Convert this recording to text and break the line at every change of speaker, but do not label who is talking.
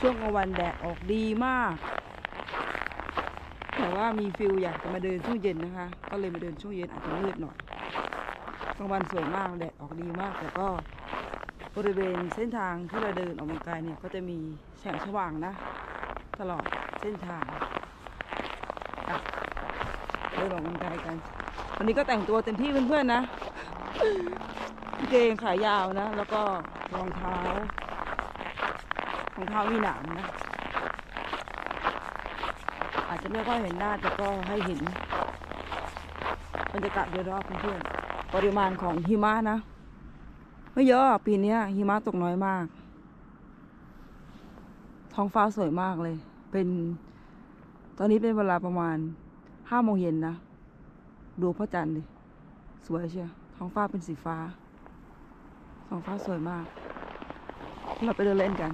ช่วงกลางวันแดดออกดีมาก แต่ว่ามีฟิลอยากจะมาเดินช่วงเย็นนะคะ ก็เลยมาเดินช่วงเย็นอาจจะมืดหน่อยกลางวันสวยมากแดดออกดีมาก แต่ก็บริเวณเส้นทางที่เราเดินออกกำลังกายเนี่ยก็จะมีแสงสว่างนะ ตลอดเส้นทางเดินออกกำลังกายกัน วันนี้ก็แต่งตัวเต็มที่เพื่อนๆนะเกงขายาวนะ แล้วก็รองเท้า รองเท้ามีหนามนะ อาจจะไม่ค่อยเห็นหน้าแต่ก็ให้เห็นบรรยากาศโดยรอบเพื่อนๆปริมาณของหิมะนะไม่เยอะปีนี้หิมะตกน้อยมาก ท้องฟ้าสวยมากเลย เป็นตอนนี้เป็นเวลาประมาณห้าโมงเย็นนะ ดูพระจันทร์ดิ สวยเชียวท้องฟ้าเป็นสีฟ้า ท้องฟ้าสวยมาก เราไปเดินเล่นกัน